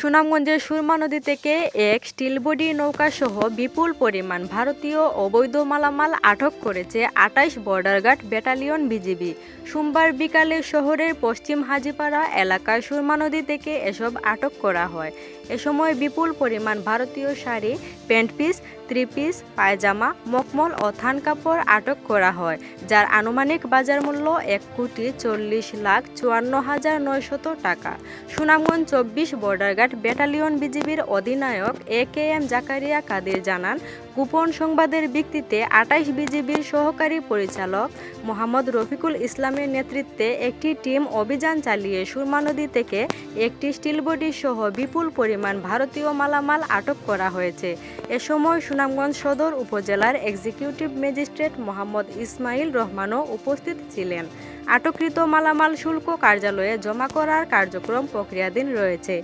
সুনামগঞ্জের সুরমা নদী থেকে এক স্টিলবডি নৌকাসহ বিপুল পরিমাণ ভারতীয় অবৈধ মালামাল আটক করেছে আটাইশ বর্ডার গার্ড ব্যাটালিয়ন বিজিবি। সোমবার বিকালে শহরের পশ্চিম হাজিপাড়া এলাকায় সুরমা নদী থেকে এসব আটক করা হয়। এ সময় বিপুল পরিমাণ ভারতীয় sari, pant piece, three piece, পায়জামা মকমল ও থান কাপড় আটক করা হয়, যার আনুমানিক বাজার মূল্য এক কোটি চল্লিশ লাখ চুয়ান্ন হাজার নয়শত টাকা। সুনামগঞ্জ চব্বিশ বর্ডার গার্ড ব্যাটালিয়ন বিজিবির অধিনায়ক এ কে এম জাকারিয়া কাদের জানান, গোপন সংবাদের ভিত্তিতে আটাইশ বিজিবির সহকারী পরিচালক মোহাম্মদ রফিকুল ইসলামের নেতৃত্বে একটি টিম অভিযান চালিয়ে সুরমা নদী থেকে একটি স্টিলবডি সহ বিপুল পরিমাণ ভারতীয় মালামাল আটক করা হয়েছে। এ সময় সুনামগঞ্জ সদর উপজেলার এক্সিকিউটিভ ম্যাজিস্ট্রেট মোহাম্মদ ইসমাইল রহমানও উপস্থিত ছিলেন। আটককৃত মালামাল শুল্ক কার্যালয়ে জমা করার কার্যক্রম প্রক্রিয়াধীন রয়েছে।